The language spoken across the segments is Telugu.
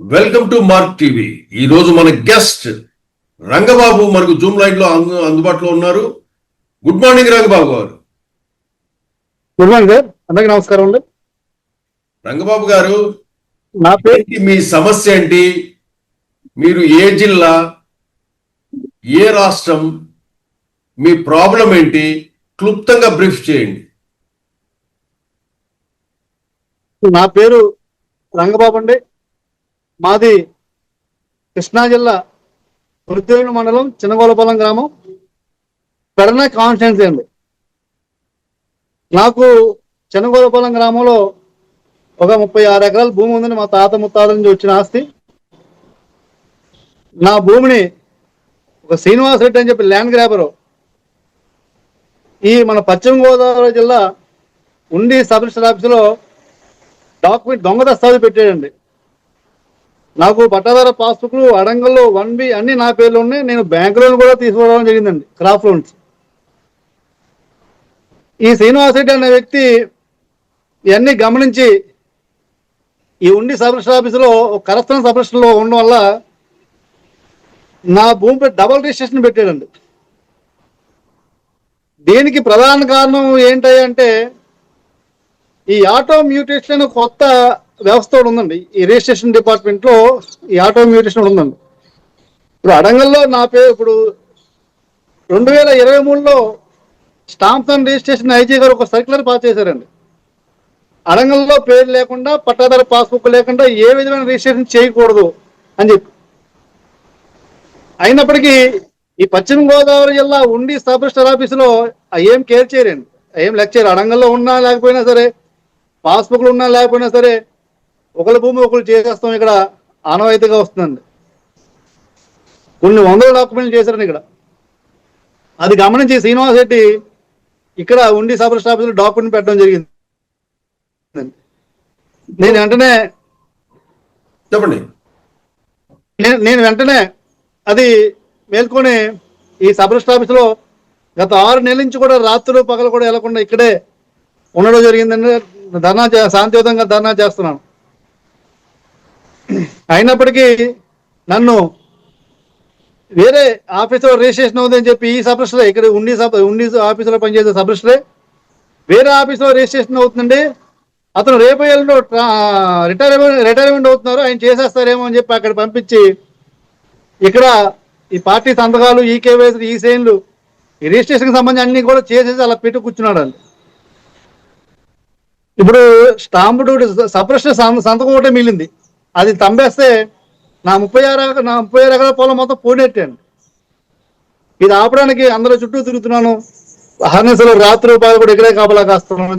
Welcome to mark TV. ఈ రోజు మన గెస్ట్ రంగబాబు మనకు జూమ్ లైట్లో అందు- అందుబాటులో ఉన్నారు. Good morning Rangababu garu. Good morning sir. అందరికీ నమస్కారం అండి. రంగబాబు గారు నా పేరు మీ సమస్య ఏంటి? మీరు ఏ జిల్లా ఏ రాష్ట్రం మీ ప్రాబ్లం ఏంటి? క్లుప్తంగా బ్రీఫ్ చేయండి. నా పేరు రంగబాబు అండి. మాది కృష్ణా జిల్లా వృద్ధుల మండలం చిన్నగోలపాలెం గ్రామం. పెడన కాన్స్టెన్సీ అండి. నాకు చిన్నగోలపాలెం గ్రామంలో ఒక ముప్పై ఆరు ఎకరాల భూమి ఉందని మా తాత ముత్తాత నుంచి వచ్చిన ఆస్తి. నా భూమిని ఒక శ్రీనివాస్ రెడ్డి అని చెప్పి ల్యాండ్ గ్రాబరు. ఈ మన పశ్చిమ గోదావరి జిల్లా ఉండి సబ్ రిజిస్టర్ ఆఫీసులో డాక్యుమెంట్ దొంగ దస్తావేజ్ పెట్టాడండి. నాకు పట్టాదార పాస్బుక్లు అడంగల్లో వన్ బి అన్ని నా పేర్లు ఉన్నాయి. నేను బ్యాంక్ లోన్ కూడా తీసుకోవడం జరిగిందండి. Crop loans. ఈ శ్రీనివాస్ రెడ్డి అనే వ్యక్తి ఇవన్నీ గమనించి ఈ ఉండి సబ్ ఆఫీసులో కరస్థాన సబ్ రిజిస్టర్లో ఉండడం వల్ల నా భూమిపై డబల్ రిజిస్ట్రేషన్ పెట్టాడండి. దీనికి ప్రధాన కారణం ఏంటంటే ఈ ఆటో మ్యూటేషన్ కొత్త వ్యవస్థ కూడా ఉందండి. ఈ రిజిస్ట్రేషన్ డిపార్ట్మెంట్లో ఈ ఆటో మ్యూటేషన్ ఉందండి. ఇప్పుడు అడంగల్లో నా పేరు ఇప్పుడు రెండు వేల ఇరవై మూడులో స్టాంప్స్ అండ్ రిజిస్ట్రేషన్ ఐజీ గారు ఒక సర్క్యులర్ పాస్ చేశారండి. అడంగల్లో పేరు లేకుండా పట్టాదారు పాస్బుక్ లేకుండా ఏ విధమైన రిజిస్ట్రేషన్ చేయకూడదు అని చెప్పి. అయినప్పటికీ ఈ పశ్చిమ గోదావరి జిల్లా ఉండి సబ్ రిజిస్టర్ ఆఫీసులో ఏం కేర్ చేయరండి. ఏం లెక్చర్ అడంగల్లో ఉన్నా లేకపోయినా సరే పాస్బుక్లు ఉన్నా లేకపోయినా సరే ఒకరి భూమి ఒకరు చేసేస్తాం ఇక్కడ ఆనవాయితీగా వస్తుందండి. కొన్ని వందల డాక్యుమెంట్లు చేశారండి ఇక్కడ. అది గమనించి శ్రీనివాస్ రెడ్డి ఇక్కడ ఉండి సబ్ రిజిస్టర్ ఆఫీసులో డాక్యుమెంట్ పెట్టడం జరిగింది. నేను వెంటనే చెప్పండి. నేను నేను వెంటనే అది మేల్కొని ఈ సబ్ రిజిస్టర్ ఆఫీసులో గత ఆరు నెలల నుంచి కూడా రాత్రులు పగలు కూడా వెళ్ళకుండా ఇక్కడే ఉండడం జరిగిందండి. ధర్నా చే- శాంతియుతంగా ధర్నా చేస్తున్నాను. అయినప్పటికీ నన్ను వేరే ఆఫీసులో రిజిస్ట్రేషన్ అవుతుందని చెప్పి ఈ సబ్రిస్టరే ఇక్కడ ఉండి సబ్ ఉండి ఆఫీసులో పనిచేసే సబ్రిస్టరే వేరే ఆఫీసులో రిజిస్ట్రేషన్ అవుతుందండి. అతను రేపు ఎల్లుండో రిటైర్మెంట్ రిటైర్మెంట్ అవుతున్నారు ఆయన చేసేస్తారేమో అని చెప్పి అక్కడ పంపించి ఇక్కడ ఈ పార్టీ సంతకాలు ఈ కేవైసీ ఈ సైన్లు ఈ రిజిస్ట్రేషన్ సంబంధించి అన్ని కూడా చేసేసి అలా పెట్టి కూర్చున్నాడు అండి ఇప్పుడు స్టాంపు డ్యూటీ సపరేషన్ సంతకం ఒకటే మిగిలింది. అది తంబేస్తే నా ముప్పై ఆరు నా ముప్పై ఆరు ఎకరాల పొలం మొత్తం పోనెట్టాను ఇది ఆపడానికి అందరూ చుట్టూ తిరుగుతున్నాను. హర్నెస్లో రాత్రి రూపాయలు కూడా ఇక్కడే కాపలా కాస్తున్నాను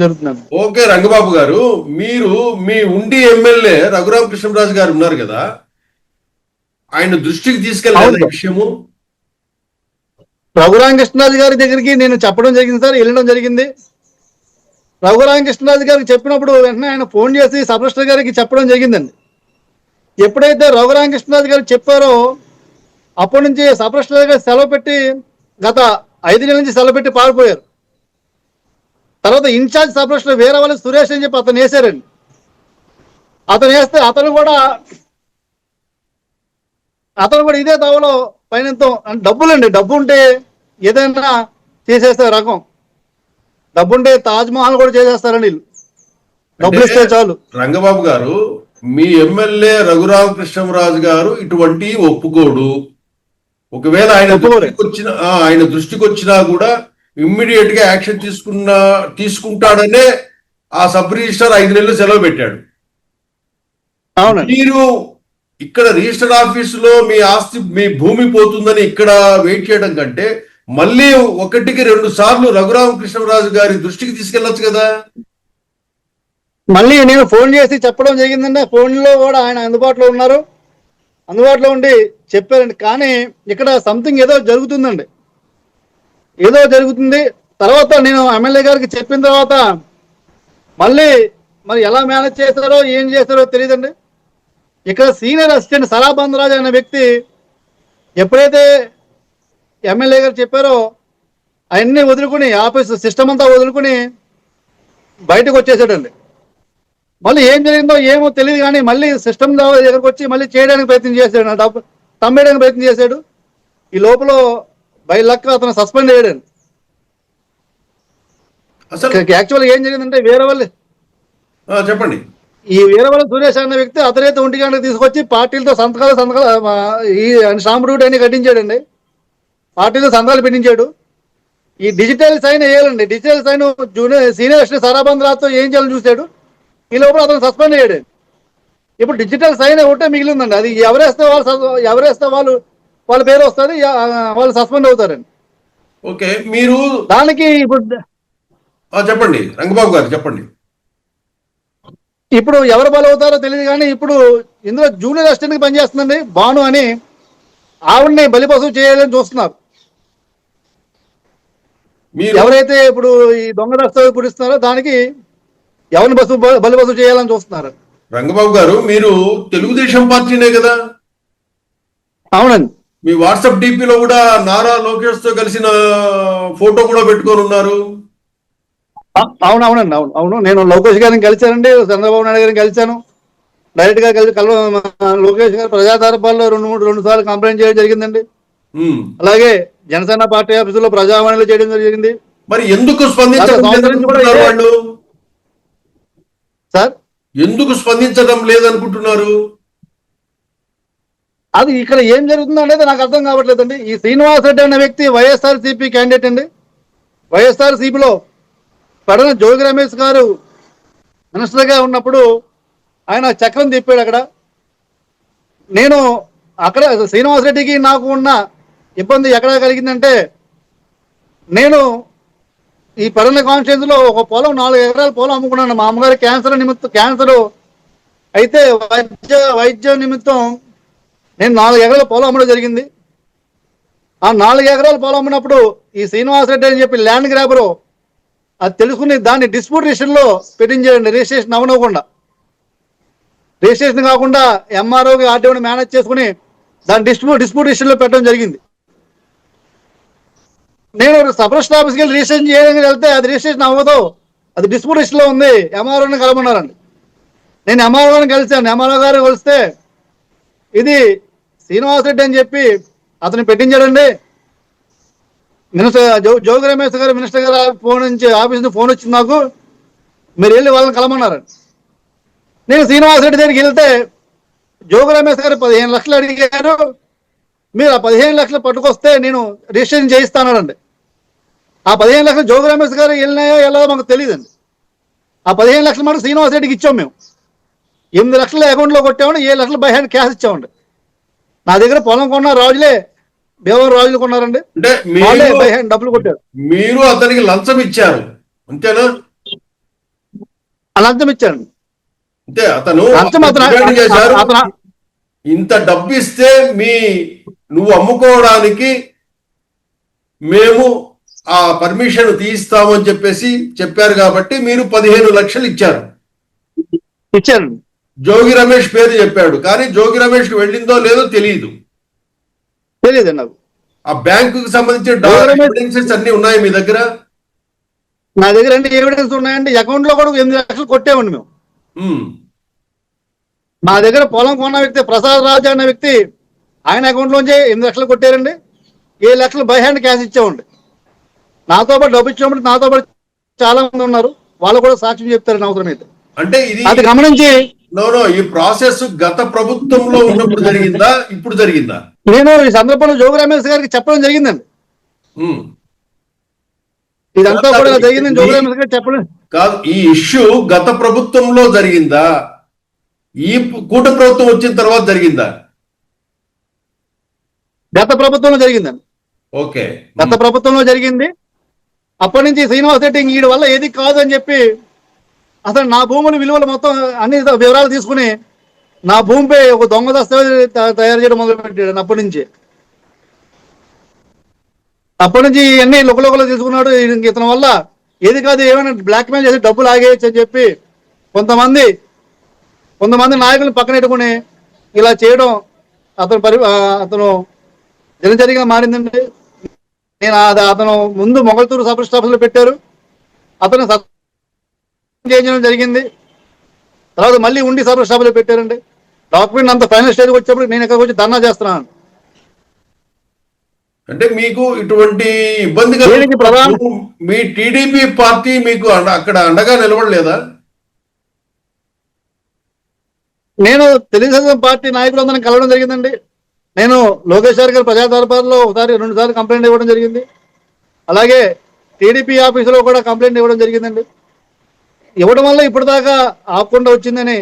జరుగుతున్నాను ఓకే రంగబాబు గారు మీరు మీ ఉండి ఎమ్మెల్యే రఘురామ కృష్ణరాజు గారు ఉన్నారు కదా ఆయన దృష్టికి తీసుకెళ్ళాలి విషయము? రఘురామ కృష్ణరాజు గారి దగ్గరికి నేను చెప్పడం జరిగింది సార్ వెళ్ళడం జరిగింది. రఘురామ కృష్ణరాజు గారికి చెప్పినప్పుడు వెంటనే ఆయన ఫోన్ చేసి సబ్ గారికి చెప్పడం జరిగిందండి. ఎప్పుడైతే రఘురామ కృష్ణరాజు గారు చెప్పారో అప్పటి నుంచి సబ్ గారు సెలవు పెట్టి గత ఐదు నెలల నుంచి సెలవు పెట్టి పారిపోయారు. తర్వాత ఇన్ఛార్జ్ సబ్ రిజిస్టర్ వేరే వాళ్ళు సురేష్ అని చెప్పి అతను వేసారండి అతను వేస్తే అతను కూడా అతను కూడా ఇదే దవలో పైన డబ్బులండి. డబ్బు ఉంటే ఏదైనా తీసేస్తే రకం. డబ్బు ఉంటే తాజ్ మహల్ కూడా చేసేస్తారండి వీళ్ళు. డబ్బులు ఇస్తే చాలు. రంగబాబు గారు మీ ఎమ్మెల్యే రఘురామ కృష్ణరాజు గారు ఇటువంటి ఒప్పుకోడు. ఒకవేళ ఆయన వచ్చిన ఆయన దృష్టికి వచ్చినా కూడా ఇమ్మీడియట్గా యాక్షన్ తీసుకున్న తీసుకుంటాడనే ఆ సబ్ రిజిస్టర్ ఐదు నెలలు సెలవు పెట్టాడు. మీరు ఇక్కడ రిజిస్టర్ ఆఫీసులో మీ ఆస్తి మీ భూమి పోతుందని ఇక్కడ వెయిట్ చేయడం కంటే మళ్ళీ ఒకటికి రెండు సార్లు రఘురామ కృష్ణరాజు గారి దృష్టికి తీసుకెళ్ళొచ్చు కదా. మళ్ళీ నేను ఫోన్ చేసి చెప్పడం జరిగిందండి ఫోన్లో కూడా ఆయన అందుబాటులో ఉన్నారు. అందుబాటులో ఉండి చెప్పారండి. కానీ ఇక్కడ సంథింగ్ ఏదో జరుగుతుందండి. ఏదో జరుగుతుంది. తర్వాత నేను ఎమ్మెల్యే గారికి చెప్పిన తర్వాత మళ్ళీ మరి ఎలా మేనేజ్ చేస్తారో ఏం చేస్తారో తెలియదండి. ఇక్కడ సీనియర్ అసిస్టెంట్ సరాబందరాజు అనే వ్యక్తి ఎప్పుడైతే ఎమ్మెల్యే గారు చెప్పారో అవన్నీ వదులుకుని ఆఫీస్ సిస్టమ్ అంతా వదులుకుని బయటకు వచ్చేసాడండి. మళ్ళీ ఏం జరిగిందో ఏమో తెలియదు కానీ మళ్ళీ సిస్టమ్ దగ్గరకు వచ్చి మళ్ళీ చేయడానికి ప్రయత్నం చేశాడు. డబ్బు తమ్మేయడానికి ప్రయత్నం చేశాడు. ఈ లోపల బై లక్ అతను సస్పెండ్ అయ్యాడు అసలు యాక్చువల్ ఏం జరిగిందంటే వేరే వాళ్ళు చెప్పండి. ఈ వీరవల సురేష్ అన్న వ్యక్తి అతనైతే ఒంటి గంటకు తీసుకొచ్చి పార్టీలతో సంతకాలు సంతకాలు ఈ షాంపుడు అన్ని కట్టించాడండి. పార్టీలో సంతకాలు పెట్టించాడు. ఈ డిజిటల్ సైన్ వేయాలండి. Digital sign junior senior assistant సరాబంద్ రాతో ఏం చేయాలని చూశాడు. ఈ లోపల అతను సస్పెండ్ అయ్యాడు. ఇప్పుడు డిజిటల్ సైన్ ఒకటే మిగిలిందండి. అది ఎవరేస్తే వాళ్ళు ఎవరేస్తే వాళ్ళు వాళ్ళ పేరు వస్తుంది వాళ్ళు సస్పెండ్ అవుతారండి. ఓకే మీరు దానికి ఇప్పుడు చెప్పండి. రంగబాబు గారు చెప్పండి. ఇప్పుడు ఎవరు బలవుతారో తెలియదు కానీ ఇప్పుడు ఇందులో జూనియర్ అసిస్టెంట్కి పనిచేస్తుందండి. భాను అని ఆవిడని బలిపశువు చేయాలని చూస్తున్నారు. మీరు ఎవరైతే ఇప్పుడు ఈ దొంగ దస్తావేజ్ పుడిస్తున్నారో దానికి ఎవరిని బస్సు బలిపశువు చేయాలని చూస్తున్నారు. రంగబాబు గారు మీరు తెలుగుదేశం పార్టీనే కదా? అవునండి. మీ వాట్సాప్ డిపిలో కూడా నారా లోకేష్తో కలిసిన ఫోటో కూడా పెట్టుకొని ఉన్నారు. అ- అవును అవునండి అవును అవును. నేను లోకేష్ గారిని కలిశానండి చంద్రబాబు నాయుడు గారిని కలిశాను. డైరెక్ట్గా కలిసి కలవ లోకేష్ గారు ప్రజాదర్బార్లో రెండు మూడు రెండు సార్లు కంప్లైంట్ చేయడం జరిగిందండి. అలాగే జనసేన పార్టీ ఆఫీసులో ప్రజావాణిలో చేయడం జరిగింది. మరి ఎందుకు స్పందించడం సార్? ఎందుకు స్పందించడం లేదనుకుంటున్నారు? అది ఇక్కడ ఏం జరుగుతుందో అనేది నాకు అర్థం కావట్లేదండి. ఈ శ్రీనివాస్ రెడ్డి అనే వ్యక్తి వైఎస్ఆర్ సిపి క్యాండిడేట్ అండి. వైఎస్ఆర్ సిపిలో పడన జోగి రమేష్ గారు మినిస్టర్గా ఉన్నప్పుడు ఆయన చక్రం తిప్పాడు అక్కడ. నేను అక్కడ శ్రీనివాస్ రెడ్డికి నాకు ఉన్న ఇబ్బంది ఎక్కడ కలిగిందంటే నేను ఈ పడన కాన్స్టిట్యూన్స్లో ఒక పొలం నాలుగు ఎకరాల పొలం అమ్ముకున్నాను. మా అమ్మగారు క్యాన్సర్ నిమిత్తం క్యాన్సర్ అయితే వైద్య వైద్య నిమిత్తం నేను నాలుగు ఎకరాల పొలం అమ్మడం జరిగింది. ఆ నాలుగు ఎకరాల పొలం అమ్మినప్పుడు ఈ శ్రీనివాస్ రెడ్డి అని చెప్పి ల్యాండ్ గ్రాబరు అది తెలుసుకుని దాన్ని డిస్ప్యూట్ రిజిస్టర్లో రిజిస్ట్రేషన్ అవనవ్వకుండా రిజిస్ట్రేషన్ కాకుండా ఎంఆర్ఓకి ఆర్డీఓని మేనేజ్ చేసుకుని దాని డిస్ప్యూట్ డిస్ప్యూట్లో పెట్టడం జరిగింది. నేను సపరేషన్ ఆఫీస్కి వెళ్ళి రిజిస్ట్రేషన్ చేయడానికి వెళ్తే అది రిజిస్ట్రేషన్ అవ్వదు. అది డిస్ప్యూట్లో ఉంది ఎంఆర్ఓని కలమన్నారండి నేను ఎంఆర్ఓని కలిశాను. ఎంఆర్ఓ గారు కలిస్తే ఇది శ్రీనివాస్ రెడ్డి అని చెప్పి అతను పెట్టించాడండి. మినిస్టర్ జో జోగి రమేష్ గారు మినిస్టర్ గారు ఫోన్ నుంచి ఆఫీస్ నుంచి ఫోన్ వచ్చింది నాకు. మీరు వెళ్ళి వాళ్ళని కలమన్నారు నేను శ్రీనివాస్ రెడ్డి దగ్గరికి వెళ్తే జోగి రమేష్ గారు పదిహేను లక్షలు అడిగారు. మీరు ఆ పదిహేను లక్షలు పట్టుకొస్తే నేను రిజిస్ట్రేషన్ చేయిస్తానండి ఆ పదిహేను లక్షలు జోగి రమేష్ గారు వెళ్ళినాయో వెళ్ళదో మాకు తెలియదండి ఆ పదిహేను లక్షలు మనకు శ్రీనివాస్ రెడ్డికి ఇచ్చాం మేము. ఎనిమిది లక్షలు అకౌంట్లో కొట్టామండి ఏడు లక్షలు బై హ్యాండ్ క్యాష్ ఇచ్చామండి. నా దగ్గర పొలం కొన్న రాజులే దేవర రాజులు కొన్నారండి. అంటే బై హ్యాండ్ డబ్బులు కొట్టారు. మీరు అతనికి లంచం ఇచ్చారు. అంతేనా? లంచం ఇచ్చారండి. అంతే అతను చేశారు. ఇంత డబ్బు ఇస్తే మీ నువ్వు అమ్ముకోవడానికి మేము ఆ పర్మిషన్ తీయిస్తామని చెప్పేసి చెప్పారు కాబట్టి మీరు పదిహేను లక్షలు ఇచ్చారు. ఇచ్చారండి జోగి రమేష్ పేరు చెప్పాడు. కానీ జోగి రమేష్కి వెళ్ళిందో లేదో తెలియదు. తెలియదండి నాకు. ఆ బ్యాంకుకి సంబంధించిన డాక్యుమెంట్స్ అన్ని ఉన్నాయి మీ దగ్గర? నా దగ్గర అంటే ఎవిడెన్స్ ఉన్నాయండి అకౌంట్లో కూడా ఎనిమిది లక్షలు కొట్టామండి మేము. మా దగ్గర పొలం కొన్న వ్యక్తి ప్రసాద్ రాజు అనే వ్యక్తి ఆయన అకౌంట్ లోంచి ఎనిమిది లక్షలు కొట్టారండి. ఏడు లక్షలు బై హ్యాండ్ క్యాష్ ఇచ్చామండి నాతో పాటు డబ్బు ఇచ్చామంటే నాతో పాటు చాలా మంది ఉన్నారు. వాళ్ళు కూడా సాక్ష్యం చెప్తారని అవసరం అయితే. అంటే ఇది అది గమనించి నో ఈ ప్రాసెస్ గత ప్రభుత్వంలో ఉన్నప్పుడు జరిగిందా ఇప్పుడు జరిగిందా? నేను ఈ సందర్భంలో జోగి రమేష్ గారికి చెప్పడం జరిగిందండి. ఇదంతా కూడా జరిగిందని జోగి రమేష్ గారికి చెప్పడం కాదు ఈ ఇష్యూ గత ప్రభుత్వంలో జరిగిందా? ఈ కూట ప్రభుత్వం వచ్చిన తర్వాత జరిగిందా? గత ప్రభుత్వంలో జరిగిందండి. ఓకే. గత ప్రభుత్వంలో జరిగింది. అప్పటి నుంచి శ్రీనివాస్ రెడ్డి వీడి వల్ల ఏది కాదు అని చెప్పి అసలు నా భూముల విలువలు మొత్తం అన్ని వివరాలు తీసుకుని నా భూమిపై ఒక దొంగ దస్తావేజ్ తయారు చేయడం మొదలు పెట్టాడు అప్పటి నుంచి. అప్పటి నుంచి ఇవన్నీ లుకలుకలు తీసుకున్నాడు. ఇతని వల్ల ఏది కాదు ఏమైనా బ్లాక్ మెయిల్ చేసి డబ్బులు ఆగేయచ్చు అని చెప్పి కొంతమంది కొంతమంది నాయకులు పక్కన పెట్టుకుని ఇలా చేయడం అతను పరి అతను దినచర్యగా మారిందండి. నేను అది అతను ముందు మొగల్తూరు సబ్ స్టాఫ్లో పెట్టారు. అతను సస్పెండ్ చేయడం జరిగింది. తర్వాత మళ్ళీ ఉండి సబ్ స్టాఫ్లో పెట్టారండి. డాక్యుమెంట్ అంత ఫైనల్ స్టేజ్కి వచ్చేప్పుడు నేను ఎక్కడికి వచ్చి ధర్నా చేస్తున్నాను. అంటే మీకు ఇటువంటి ఇబ్బంది మీ టీడీపీ పార్టీ మీకు అక్కడ అండగా నిలబడలేదా? నేను తెలుగుదేశం పార్టీ నాయకులందరినీ కలవడం జరిగిందండి. నేను లోకేష్ గారి గారి ప్రజా దర్బార్లో ఒకసారి రెండు సార్లు కంప్లైంట్ ఇవ్వడం జరిగింది. అలాగే టీడీపీ ఆఫీసులో కూడా కంప్లైంట్ ఇవ్వడం జరిగిందండి. ఇవ్వడం వల్ల ఇప్పటిదాకా ఆపకుండా వచ్చిందని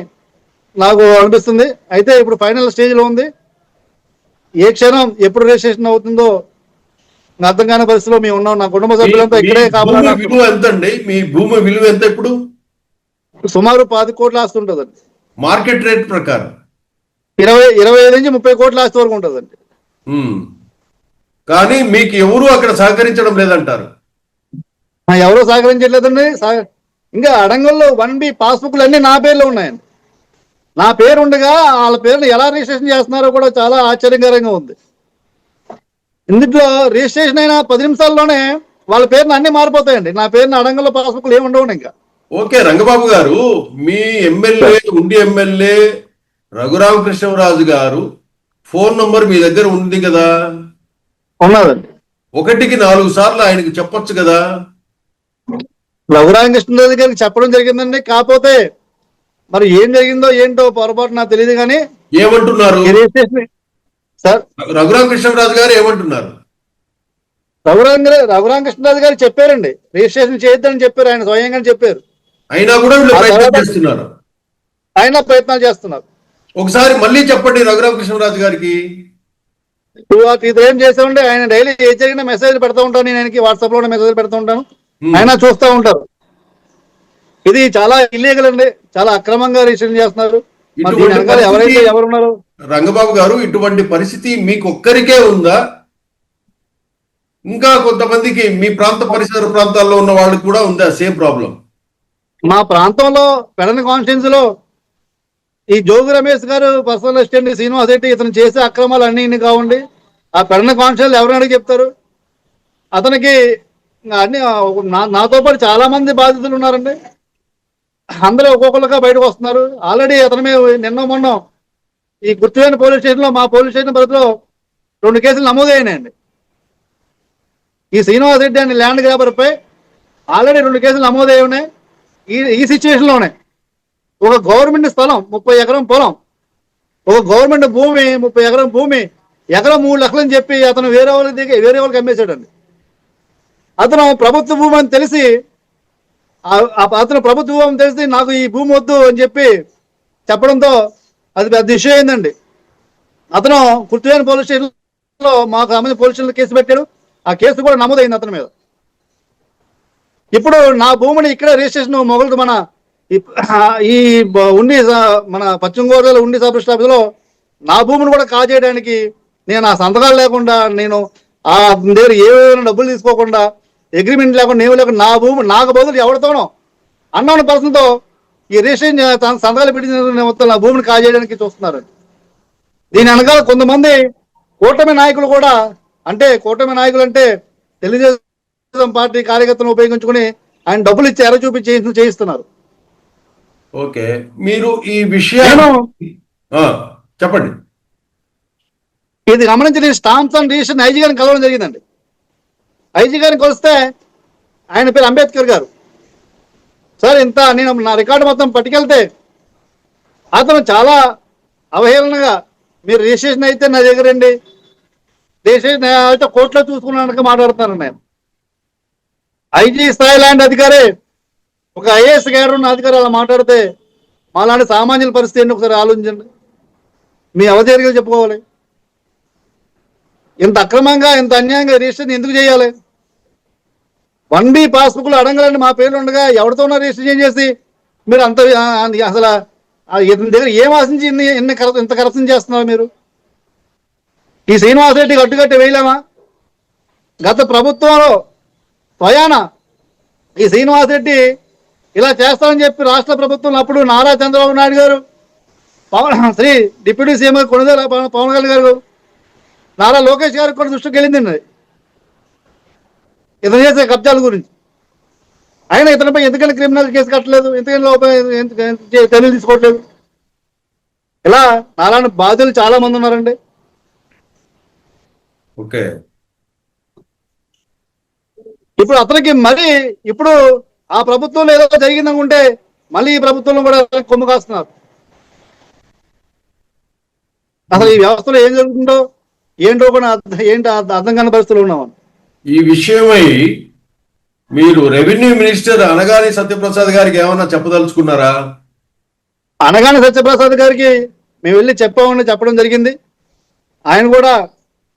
నాకు అనిపిస్తుంది. అయితే ఇప్పుడు ఫైనల్ స్టేజ్లో ఉంది. ఏ క్షణం ఎప్పుడు రిజిస్ట్రేషన్ అవుతుందో అర్థం కాని పరిస్థితిలో మేము ఉన్నాం. నా కుటుంబ సభ్యులంతా ఇక్కడే విలువ ఎంత అండి మీ భూమి విలువ ఎంత ఇప్పుడు? సుమారు పది కోట్ల ఆస్తి ఉంటుందండి. మార్కెట్ రేట్ ప్రకారం. ఇరవై ఇరవై ఐదు నుంచి ముప్పై కోట్ల ఆస్తి వరకు ఉంటుందండి. కానీ మీకు ఎవరు అక్కడ సహకరించడం లేదంటారు. ఎవరో సహకరించట్లేదండి. సహ- ఇంకా అడంగల్లో వన్ బి పాస్బుక్లు అన్ని నా పేర్లో ఉన్నాయండి. నా పేరు ఉండగా వాళ్ళ పేరుని ఎలా రిజిస్ట్రేషన్ చేస్తున్నారో కూడా చాలా ఆశ్చర్యకరంగా ఉంది. ఇందులో రిజిస్ట్రేషన్ అయిన పది నిమిషాల్లోనే వాళ్ళ పేరుని అన్ని మారిపోతాయండి. నా పేరుని అడంగల్లో పాస్బుక్లు ఏమి ఉండవు ఇంకా. ఓకే రంగబాబు గారు మీ MLA Undi MLA Raghuramakrishnaraju garu phone number మీ దగ్గర ఉంది కదా? ఉన్నదండి. ఒకటికి నాలుగు సార్లు ఆయనకి చెప్పొచ్చు కదా? రఘురామకృష్ణరాజు గారికి చెప్పడం జరిగిందండి. కాకపోతే మరి ఏం జరిగిందో ఏంటో పొరపాటు నాకు తెలియదు కానీ ఏమంటున్నారు? సార్ రఘురామకృష్ణరాజు గారు ఏమంటున్నారు? రఘురామ రఘురామకృష్ణరాజు గారు చెప్పారండి. రిజిస్ట్రేషన్ చేయొద్దని చెప్పారు. ఆయన స్వయంగా చెప్పారు. అయినా కూడా ప్రయత్నం చేస్తున్నారు. ఆయన ప్రయత్నాలు చేస్తున్నారు. ఒకసారి మళ్ళీ చెప్పండి రఘురామకృష్ణరాజు గారికి. టూ ఆర్ త్రీ ఏం చేస్తామంటే ఆయన డైలీ ఏ జరిగిన మెసేజ్ పెడతా ఉంటాను. నేను ఆయనకి వాట్సాప్లో మెసేజ్ పెడతా ఉంటాను. ఆయన చూస్తూ ఉంటారు. ఇది చాలా ఇల్లీగల్ అండి. చాలా అక్రమంగా రిజిస్ట్రేషన్ చేస్తున్నారు. ఎవరైతే ఎవరున్నారో? రంగబాబు గారు ఇటువంటి పరిస్థితి మీకు ఒక్కరికే ఉందా? ఇంకా కొంతమందికి మీ ప్రాంత పరిసర ప్రాంతాల్లో ఉన్న వాళ్ళకి కూడా ఉందా? Same problem. మా ప్రాంతంలో పెడని కాన్స్టిట్యూన్స్లో ఈ జోగి రమేష్ గారు పర్సనల్ అసిస్టెంట్ శ్రీనివాస్ రెడ్డి ఇతను చేసే అక్రమాలు అన్ని ఇన్ని కావండి. ఆ పెడన కాన్స్టిట్యూన్స్ ఎవరిని అడిగి చెప్తారు? అతనికి అన్ని నా- నాతో పాటు చాలా మంది బాధితులు ఉన్నారండి. అందరూ ఒక్కొక్కరుగా బయటకు వస్తున్నారు. ఆల్రెడీ అతని మీద నిన్న మొన్న ఈ గుర్తులేని పోలీస్ స్టేషన్లో మా పోలీస్ స్టేషన్ పరిధిలో రెండు కేసులు నమోదైనాయండి. ఈ శ్రీనివాస్ రెడ్డి అనే ల్యాండ్ గ్రాబర్ పై ఆల్రెడీ రెండు కేసులు నమోదయ్యి ఉన్నాయి. ఈ ఈ సిచ్యువేషన్లోనే ఒక గవర్నమెంట్ స్థలం ముప్పై ఎకరం పొలం ఒక గవర్నమెంట్ భూమి ముప్పై ఎకరం భూమి ఎకరం మూడు లక్షలని చెప్పి అతను వేరే వాళ్ళకి దిగి వేరే వాళ్ళకి అమ్మేశాడండి. అతను ప్రభుత్వ భూమి అని తెలిసి అతను ప్రభుత్వ భూమి తెలిసి నాకు ఈ భూమి వద్దు అని చెప్పి చెప్పడంతో అది పెద్ద ఇష్యూ అయిందండి. అతను కుర్తివేని పోలీస్ స్టేషన్లో మాకు ఆమె పోలీస్ స్టేషన్ కేసు పెట్టాడు. ఆ కేసు కూడా నమోదైంది అతని మీద. ఇప్పుడు నా భూమిని ఇక్కడ రిజిస్ట్రేషన్ మొగలు మన ఈ- ఉండి మన పశ్చిమ గోదావరి ఉండి సబ్ ఆఫీసులో నా భూమిని కూడా కాజేయడానికి నేను ఆ సంతకాలు లేకుండా నేను ఆ దగ్గర ఏమైనా డబ్బులు తీసుకోకుండా అగ్రిమెంట్ లేకుండా నేను లేకుండా నా భూమి నాకు బదులు ఎవరితోనో అన్నాను పర్సన్తో ఈ రిజిస్ట్రేషన్ చే- సం- సంతకాలు పెట్టిన మొత్తం నా భూమిని కాజేయడానికి చూస్తున్నారు. దీని వెనకాల కొంతమంది కూటమి నాయకులు కూడా అంటే కూటమి నాయకులు అంటే తెలుగుదేశం పార్టీ కార్యకర్తలను ఉపయోగించుకుని ఆయన డబ్బులు ఇచ్చి ఎర చూపించి చేయిస్తు- చేయిస్తున్నారు. ఓకే. మీరు ఈ ఆ, చెప్పండి. ఇది గమనించి నేను స్టాంప్స్ అండ్ రిజిస్ట్రేషన్ ఐజీ గారిని కలవడం జరిగిందండి. ఐజీ గారిని కలిస్తే ఆయన పేరు అంబేద్కర్ గారు. సార్ ఇంత నేను నా రికార్డు మొత్తం పట్టుకెళ్తే అతను చాలా అవహేళనగా మీరు రిజిస్ట్రేషన్ అయితే నా దగ్గర అండి రిజిస్ట్రేషన్ అయితే కోర్టులో చూసుకున్నాక మాట్లాడుతాను నేను. ఐజీ స్థాయి లాంటి అధికారి ఒక ఐఏఎస్ గారు ఉన్న అధికారి అలా మాట్లాడితే మాలాంటి సామాన్యుల పరిస్థితి ఏంటి ఒకసారి ఆలోచించండి. మీ అవధేరికలు చెప్పుకోవాలి. ఇంత అక్రమంగా ఇంత అన్యాయంగా రిజిస్ట్రేషన్ ఎందుకు చేయాలి? వన్ బి పాస్బుక్లు అడగాలని మా పేర్లు ఉండగా ఎవరితో రిజిస్ట్రేషన్ చేసి? మీరు అంత అసలు ఇతని దగ్గర ఏం ఆశించి ఇన్ని ఇన్ని కర- ఇంత కరప్షన్ చేస్తున్నారు మీరు? ఈ శ్రీనివాస్ రెడ్డికి అడ్డుకట్టి వేయలేమా? గత ప్రభుత్వంలో స్వయాన ఈ శ్రీనివాస్ రెడ్డి ఇలా చేస్తామని చెప్పి రాష్ట్ర ప్రభుత్వం అప్పుడు నారా చంద్రబాబు నాయుడు గారు పవన్ శ్రీ డిప్యూటీ సీఎం కొనుగోలు పవన్ పవన్ కళ్యాణ్ గారు నారా లోకేష్ గారికి కూడా దృష్టికి వెళ్ళిందండి. ఇతను చేసే కబ్జాల గురించి. ఆయన ఇతనిపై ఎందుకని క్రిమినల్ కేసు కట్టలేదు? ఎందుకని లోపల చర్యలు తీసుకోవట్లేదు? ఇలా నాలాంటి బాధ్యులు చాలా మంది ఉన్నారండి. ఓకే. ఇప్పుడు అతనికి మరి ఇప్పుడు ఆ ప్రభుత్వంలో ఏదో జరిగిందనుకుంటే మళ్ళీ ఈ ప్రభుత్వంలో కూడా కొమ్ము కాస్తున్నారు. అసలు ఈ వ్యవస్థలో ఏం జరుగుతుందో ఏంటో కూడా అర్థం- ఏంటి అర్థం కాని పరిస్థితులు ఉన్నాం ఈ విషయమై మీరు రెవెన్యూ మినిస్టర్ అనగాని సత్యప్రసాద్ గారికి ఏమన్నా చెప్పదలుచుకున్నారా? అనగాని సత్యప్రసాద్ గారికి మేము వెళ్ళి చెప్పామని చెప్పడం జరిగింది. ఆయన కూడా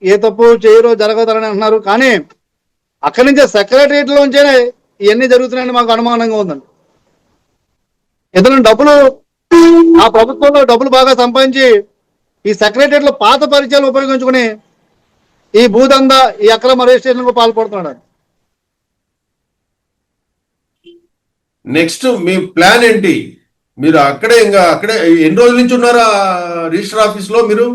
ఏ తప్పు చేయరో జరగదని అంటున్నారు. కానీ అక్కడి నుంచే సెక్రటరియట్లోంచేనే ఇవన్నీ జరుగుతున్నాయని మాకు అనుమానంగా ఉందండి. ఇతను డబ్బులు ఆ ప్రభుత్వంలో డబ్బులు బాగా సంపాదించి ఈ సెక్రటరియట్లో పాత పరిచయాలు ఉపయోగించుకుని ఈ భూదంద ఈ అక్రమ రిజిస్ట్రేషన్ పాల్పడుతున్నాడు. నెక్స్ట్ మీ ప్లాన్ ఏంటి? మీరు అక్కడే ఇంకా అక్కడే ఎన్ని రోజుల నుంచి ఉన్నారా రిజిస్టర్ ఆఫీస్లో మీరు?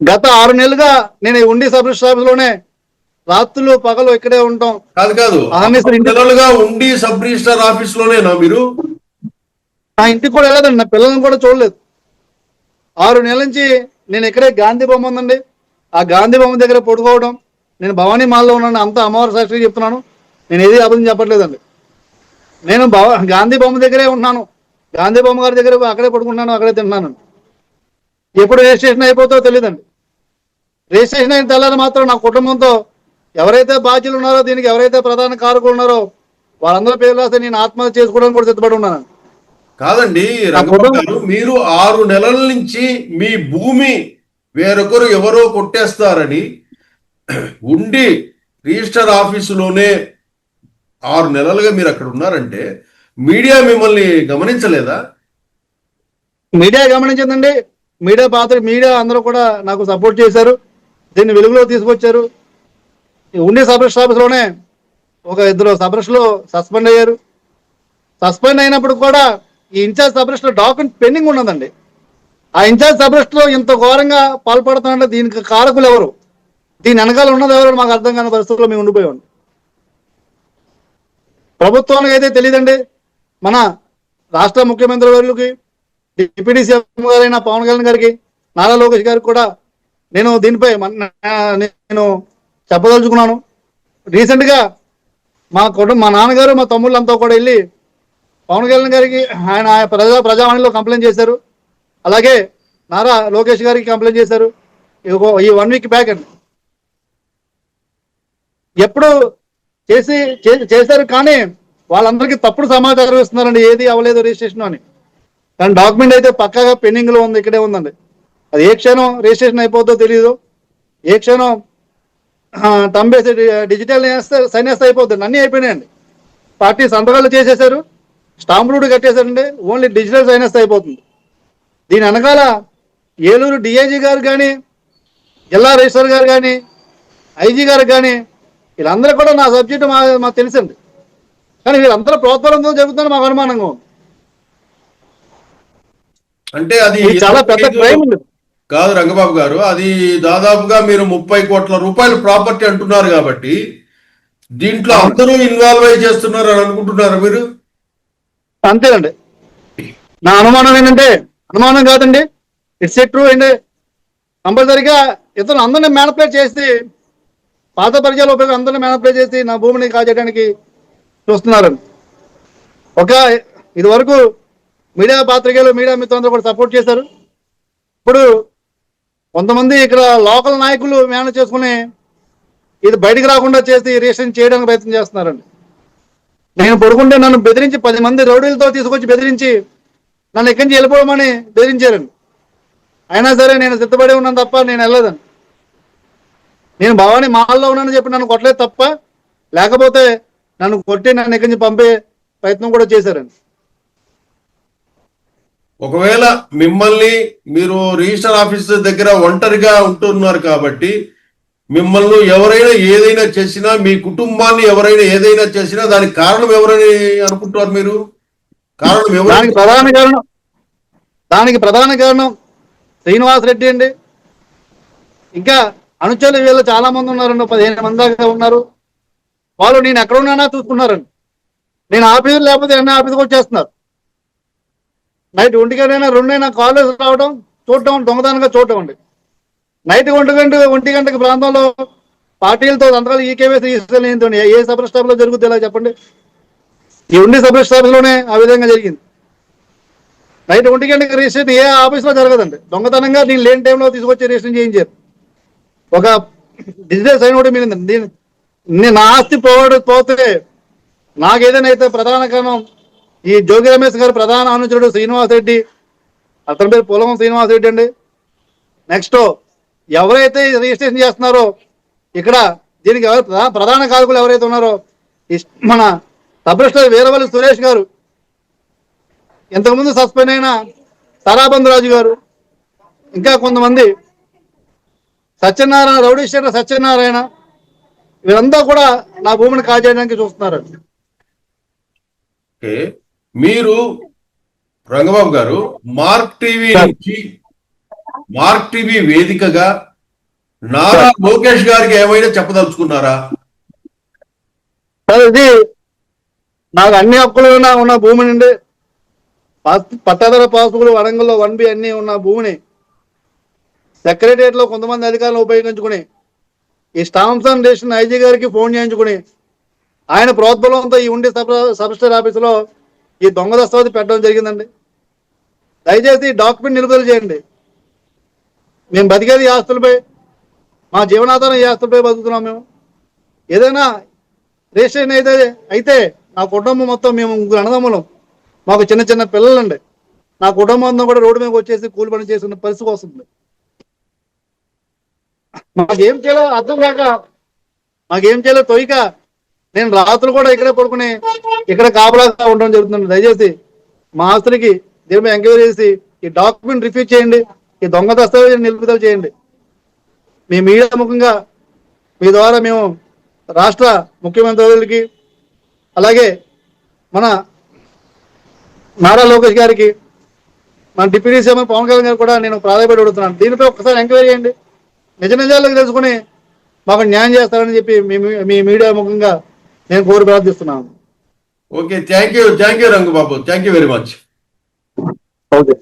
గత ఆరు నెలలుగా నేను ఉండి సబ్ రిజిస్టర్ ఆఫీస్లోనే రాత్రులు పగలు ఇక్కడే ఉంటాం. కాదు కాదు. నెలలుగా ఉండి సబ్ రిజిస్టర్ ఆఫీస్ లోనేనా మీరు? నా ఇంటికి కూడా వెళ్ళదండి నా పిల్లల్ని కూడా చూడలేదు. ఆరు నెలల నుంచి నేను ఇక్కడే గాంధీ బొమ్మ ఉందండి. ఆ గాంధీ బొమ్మ దగ్గర పడుకోవడం నేను భవానీ మాల్లో ఉన్నాను అంత అమ్మవారి సాక్షి చెప్తున్నాను. నేను ఏది అబద్ధం చెప్పట్లేదండి. నేను భవ గాంధీ బొమ్మ దగ్గరే ఉన్నాను గాంధీ బొమ్మ గారి దగ్గర అక్కడే పడుకుంటున్నాను అక్కడే తింటున్నాను. ఎప్పుడు రిజిస్ట్రేషన్ అయిపోతుందో తెలియదండి రిజిస్ట్రేషన్ అయిన తెల్లారి మాత్రం నా కుటుంబంతో ఎవరైతే బాధ్యులు ఉన్నారో దీనికి ఎవరైతే ప్రధాన కారకులు ఉన్నారో వాళ్ళందరూ పేర్లు రాస్తే నేను ఆత్మహత్య చేసుకోవడానికి కూడా సిద్ధపడి ఉన్నాను. కాదండి మీరు ఆరు నెలల నుంచి మీ భూమి వేరొకరు ఎవరో కొట్టేస్తారని ఉండి రిజిస్టర్ ఆఫీసులోనే ఆరు నెలలుగా మీరు అక్కడ ఉన్నారంటే మీడియా మిమ్మల్ని గమనించలేదా? మీడియా గమనించిందండి. మీడియా పాత్ర మీడియా అందరూ కూడా నాకు సపోర్ట్ చేశారు. దీన్ని వెలుగులో తీసుకొచ్చారు. ఉండి సబ్ ఆఫీస్లోనే ఒక ఇద్దరు సబ్ సస్పెండ్ అయ్యారు. సస్పెండ్ అయినప్పుడు కూడా ఈ ఇన్ఛార్జ్ సబ్ డాక్యుమెంట్ పెండింగ్ ఉన్నదండి. ఆ ఇన్ఛార్జ్ సబ్లో ఇంత ఘోరంగా పాల్పడుతుందంటే దీనికి కారకులు ఎవరు? దీని వెనకాల ఉన్నది ఎవరు మాకు అర్థం కాని పరిస్థితుల్లో మేము ఉండిపోయాం ప్రభుత్వానికి అయితే తెలియదండి. మన రాష్ట్ర ముఖ్యమంత్రి వర్యులకి డిప్యూటీ సీఎం గారైన పవన్ కళ్యాణ్ గారికి నారా లోకేష్ గారికి కూడా నేను దీనిపై నేను చెప్పదలుచుకున్నాను. రీసెంట్గా మా కుటుంబ మా నాన్నగారు మా తమ్ముళ్ళంతా కూడా వెళ్ళి పవన్ కళ్యాణ్ గారికి ఆయన ఆయన ప్రజా ప్రజావాణిలో కంప్లైంట్ చేశారు. అలాగే నారా లోకేష్ గారికి కంప్లైంట్ చేశారు. ఈ వన్ వీక్ బ్యాక్ అండి. ఎప్పుడు చేసి చేశారు కానీ వాళ్ళందరికీ తప్పుడు సమాచారం ఇస్తున్నారండి. ఏది అవ్వలేదు రిజిస్ట్రేషన్ అని. కానీ డాక్యుమెంట్ అయితే పక్కాగా పెండింగ్లో ఉంది ఇక్కడే ఉందండి. అది ఏ క్షణం రిజిస్ట్రేషన్ అయిపోద్దో తెలియదు ఏ క్షణం తంబేసి డిజిటల్ సైన్ వేస్తే అయిపోతుంది అన్నీ అయిపోయినాయండి. పార్టీ సంతకాలు చేసేశారు. స్టాంప్ రూట్ కట్టేశారండి. ఓన్లీ డిజిటల్ సైన్ వేస్తే అయిపోతుంది. దీని వెనకాల ఏలూరు డిఐజీ గారు కానీ జిల్లా రిజిస్టర్ గారు కానీ ఐజీ గారు కానీ వీళ్ళందరూ కూడా నా సబ్జెక్టు మా మాకు తెలిసింది. కానీ వీళ్ళందరూ ప్రోత్సాహంతో జరుగుతుందని మాకు అనుమానంగా ఉంది. అంటే అది చాలా పెద్ద క్రైమ్ కాదు రంగబాబు గారు అది దాదాపుగా మీరు ముప్పై కోట్ల రూపాయల ప్రాపర్టీ అంటున్నారు కాబట్టి దీంట్లో అందరూ ఇన్వాల్వ్ అయి చేస్తున్నారు అని అనుకుంటున్నారా మీరు? అంతేనండి. నా అనుమానం ఏంటంటే అనుమానం కాదండి. ఇట్స్ ట్రూ అండ్ కంపల్సరిగా ఇతను అందరిని మేనిపులేట్ చేసి పాత పరిచయాలు ఉపయోగం అందరిని మేనిపులేట్ చేసి నా భూమిని కాజేయడానికి చూస్తున్నారండి ఒక ఇది వరకు మీడియా పాత్రికేయులు మీడియా మిత్రులందరూ కూడా సపోర్ట్ చేశారు. ఇప్పుడు కొంతమంది ఇక్కడ లోకల్ నాయకులు మేనేజ్ చేసుకుని ఇది బయటికి రాకుండా చేసి రిజిస్ట్రేషన్ చేయడానికి ప్రయత్నం చేస్తున్నారండి. నేను పడుకుంటే నన్ను బెదిరించి పది మంది రౌడీలతో తీసుకొచ్చి బెదిరించి నన్ను ఎక్కడి నుంచి వెళ్ళిపోవమని బెదిరించారని అయినా సరే నేను సిద్ధపడి ఉన్నాను తప్ప నేను వెళ్ళదని నేను భవానీ మాల్లో ఉన్నానని చెప్పి నన్ను కొట్టలేదు తప్ప లేకపోతే నన్ను కొట్టి నన్ను ఎక్కడి నుంచి పంపే ప్రయత్నం కూడా చేశారండి. ఒకవేళ మిమ్మల్ని మీరు రిజిస్టర్ ఆఫీస్ దగ్గర ఒంటరిగా ఉంటున్నారు కాబట్టి మిమ్మల్ని ఎవరైనా ఏదైనా చేసినా మీ కుటుంబాన్ని ఎవరైనా ఏదైనా చేసినా దానికి కారణం ఎవరని అనుకుంటున్నారు మీరు? కారణం దానికి ప్రధాన కారణం దానికి ప్రధాన కారణం శ్రీనివాస్ రెడ్డి అండి. ఇంకా అనుచరులు వీళ్ళు చాలా మంది ఉన్నారండి పదిహేను మంది దాకా ఉన్నారు. వాళ్ళు నేను ఎక్కడ ఉన్నానా చూసుకున్నారండి నేను ఆఫీసు లేకపోతే ఎన్న ఆఫీస్కి వచ్చేస్తున్నారు. నైట్ ఒంటి రెండైనా కాలేజ్ రావడం చూడటం దొంగతనంగా చూడటం అండి. నైట్ ఒంటి గంట ఒంటి గంటకి ప్రాంతంలో పార్టీలతో సంతకాలు ఈ కేవైసీ ఏంటో ఏ సబ్ స్టాప్లో జరుగుతుంది ఇలా చెప్పండి? ఈ ఉండి సబ్ ఆ విధంగా జరిగింది. నైట్ ఒంటి గంటకి రిజిస్ట్రేషన్ ఏ ఆఫీస్లో జరగదండి. దొంగతనంగా నేను లేని టైంలో తీసుకొచ్చి రిజిస్ట్రేషన్ చేయించారు. ఒక డిజిటల్ సైన్ కూడా మీరు దీని నేను నా ఆస్తి పోవడం పోతే నాకు ఏదైనా అయితే ప్రధాన కారణం ఈ జోగి రమేష్ గారు ప్రధాన అనుచరుడు శ్రీనివాస్ రెడ్డి అతని పేరు పొలం శ్రీనివాస్ రెడ్డి అండి. నెక్స్ట్ ఎవరైతే రిజిస్ట్రేషన్ చేస్తున్నారో ఇక్కడ దీనికి ఎవరు ప్రధాన కారకులు ఎవరైతే ఉన్నారో మన సబ్రిస్టర్ వీరవల్లి సురేష్ గారు ఇంతకుముందు సస్పెండ్ అయిన తారాబంధు రాజు గారు ఇంకా కొంతమంది సత్యనారాయణ రౌడీ స్టేటర్ సత్యనారాయణ వీరంతా కూడా నా భూమిని కాజేయడానికి చూస్తున్నారు మీరు రంగబాబు గారు మార్క్ టీవీ నుంచి మార్క్ టీవీ వేదికగా నారా లోకేష్ గారికి ఏమైనా చెప్పదలుచుకున్నారా? సార్ ఇది నాకు అన్ని హక్కులు ఉన్న భూమి నుండి. పాస్- పట్టాదార పాస్బుక్లు వరంగల్లో వన్ బి అన్ని ఉన్న భూమిని సెక్రటరియట్లో కొంతమంది అధికారులు ఉపయోగించుకుని ఈ స్టాంప్స్ అండ్ రేషన్ ఐజీ గారికి ఫోన్ చేయించుకుని ఆయన ప్రోద్బలంతో ఈ ఉండి సబ్ సబ్స్టర్ ఆఫీసులో ఈ దొంగ దస్తావతి పెట్టడం జరిగిందండి. దయచేసి డాక్యుమెంట్ నిలుపుదల చేయండి. మేము బతికేది ఈ ఆస్తులపై మా జీవనాధారం ఈ ఆస్తులపై బతుకుతున్నాం మేము. ఏదైనా రిజిస్ట్రేషన్ అయితే అయితే నా కుటుంబం మొత్తం మేము ముగ్గురు అన్నదమ్ములం. మాకు చిన్న చిన్న పిల్లలండి. నా కుటుంబం అంతా కూడా రోడ్డు మీద వచ్చేసి కూలి పని చేసిన పరిస్థితి వస్తుంది మాకేం చేయాలో అర్థం కాక మాకేం చేయాలో తొయిక నేను రాత్రులు కూడా ఇక్కడే పడుకుని ఇక్కడ కాపలాగా ఉండడం జరుగుతుంది దయచేసి మా ఆస్తులకి దీని మీద ఎంక్వైరీ చేసి ఈ డాక్యుమెంట్ రిఫ్యూజ్ చేయండి ఈ దొంగ దస్తావేజ్ నిలుపుదల చేయండి. మీ మీడియా ముఖంగా మీ ద్వారా మేము రాష్ట్ర ముఖ్యమంత్రులకి అలాగే మన నారా లోకేష్ గారికి మన డిప్యూటీ సీఎం పవన్ కళ్యాణ్ గారు కూడా నేను ప్రాధాన్యపడి అడుగుతున్నాను. దీనిపై ఒక్కసారి ఎంక్వైరీ చేయండి. నిజ నిజాలకు తెలుసుకుని మాకు న్యాయం చేస్తారని చెప్పి మీ మీ మీడియా ముఖంగా నేను కోరి ప్రార్థిస్తున్నాను. Okay thank you thank you Rangababu. Thank you very much. Okay.